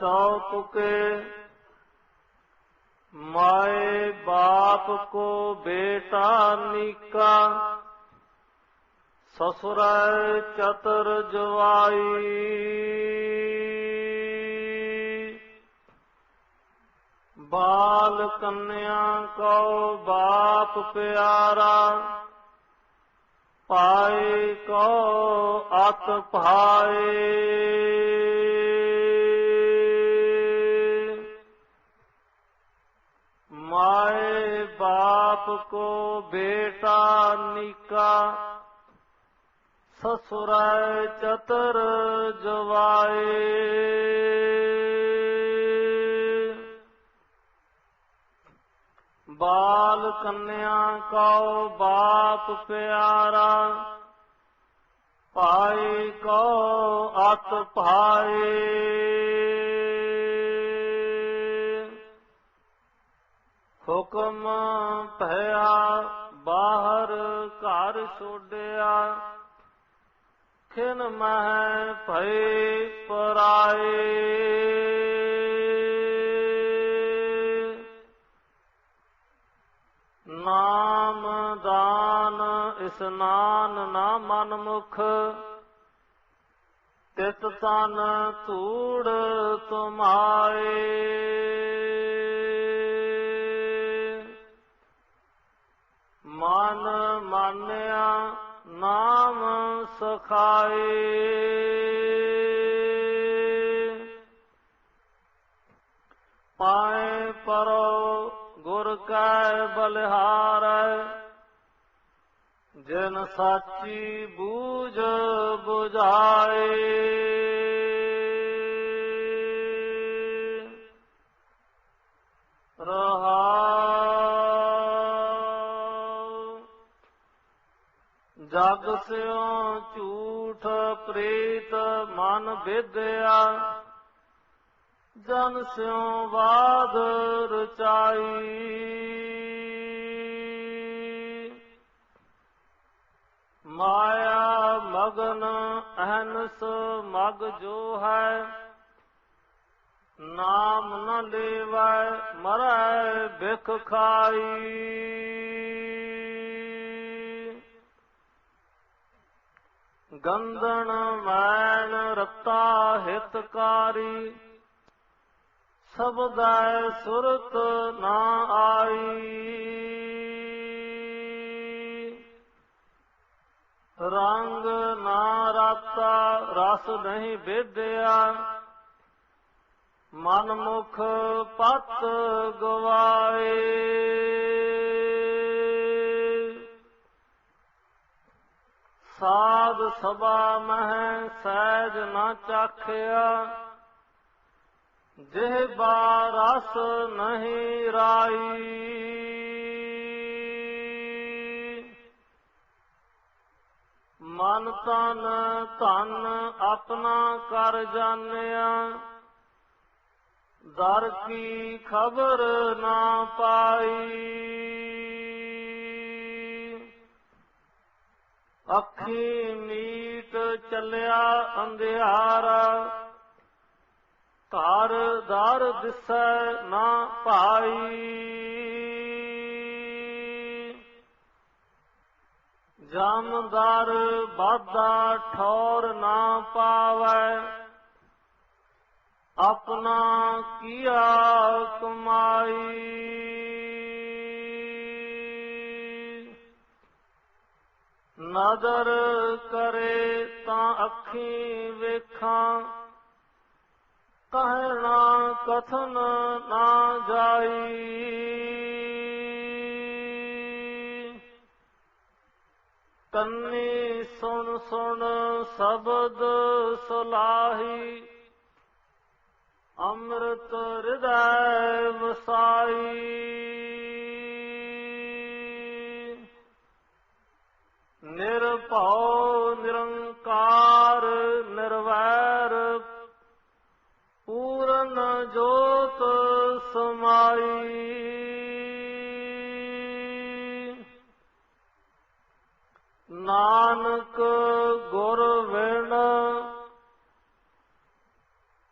ਚੌਤੁਕੇ ਮਾਏ ਬਾਪ ਕੋ ਬੇਟਾ ਨੀਕਾ ਸਸੁਰੈ ਚਤਰ ਜਵਾਈ। ਬਾਲ ਕੰਨਿਆ ਕੋ ਬਾਪ ਪਿਆਰਾ, ਪਾਏ ਕੋ ਅਤ ਭਾਏ। ਬਾਪ ਕੋ ਬੇਟਾ ਨੀਕਾ ਸਸੁਰੈ ਚਤਰ ਜਵਾਏ। ਬਾਲ ਕੰਨਿਆ ਕਉ ਬਾਪ ਪਿਆਰਾ, ਭਾਈ ਕੋ ਅਤ ਹੁਕਮ ਭਇਆ, ਬਾਹਰ ਘਰ ਛੋੜਿਆ ਖਿਨ ਮਹਿ ਭਈ ਪਰਾਏ। ਨਾਮ ਦਾਨ ਇਸਨਾਨ ਨਾ ਮਨ ਮੁਖ ਤਿਤ ਤਨ ਧੂੜ ਤੁਮਾਏ। ਮਨ ਮਾਨਿਆ ਨਾਮ ਸਖਾਏ। ਪਾਏ ਪਰੋ ਗੁਰ ਕੈ ਬਲਿਹਾਰੈ ਜਿਨ ਸਾਚੀ ਬੂਝ 부ਝਾਏ ਜਗ ਸਿਉ ਝੂਠ ਪ੍ਰੀਤ ਮਨ ਵਿਦਿਆ ਜਨ ਸਿਉ ਬਾਦ ਰਚਾਈ। ਮਾਇਆ ਮਗਨ ਅਹਨਸ ਮਗ ਜੋ ਹੈ, ਨਾਮ ਨ ਲੇਵੈ ਮਰੈ ਬਿਖ ਖਾਈ। ਗੰਧਨ ਮੈਨ ਰਤਾ ਹਿਤਕਾਰੀ। ਸਬਦੈ ਸੁਰਤ ਨਾ ਆਈ। ਰੰਗ ਨਾ ਰਾਤਾ, ਰਸ ਨਹੀਂ ਵਿਦਿਆ। ਮਨ ਮੁਖ ਪਤ ਗਵਾਏ। ਸਾਧ ਸਭਾ ਮਹਿ ਸਹਿਜ ਨਾ ਚਾਖਿਆ। ਜਿਹ ਬਾਰਸ ਨਹੀਂ ਰਾਈ। ਮਨ ਤਨ ਧਨ ਆਪਣਾ ਕਰ ਜਾਣਿਆ। ਦਰ ਕੀ ਖਬਰ ਨਾ ਪਾਈ। ਅੱਖੀ ਮੀਟ ਚੱਲਿਆ ਅੰਧਿਆਰਾ। ਘਰ ਦਰ ਦਿਸੈ ਨਾ ਭਾਈ। ਜਮਦਰ ਬਾਦਾ ਠੌਰ ਨਾ ਪਾਵੈ। ਆਪਣਾ ਕੀਆ ਕਮਾਈ। ਨਦਰ ਕਰੇ ਤਾਂ ਅੱਖੀ ਵੇਖਾਂ। ਕਹਿਣਾ ਕਥਨ ਨਾ ਜਾਈ। ਕੰਨੀ ਸੁਣ ਸੁਣ ਸ਼ਬਦ ਸੁਲਾਹੀ। ਅੰਮ੍ਰਿਤ ਹਿਰਦੈ ਵਸਾਈ। ਨਿਰਭਉ ਨਿਰੰਕਾਰ ਨਿਰਵੈਰ, ਪੂਰਨ ਜੋਤ ਸਮਾਈ। ਨਾਨਕ ਗੁਰ ਵਿਣ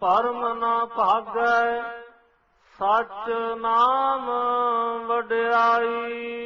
ਪਰਮ ਨਾ ਭਾਗੈ, ਸਚ ਨਾਮ ਵਡਿਆਈ।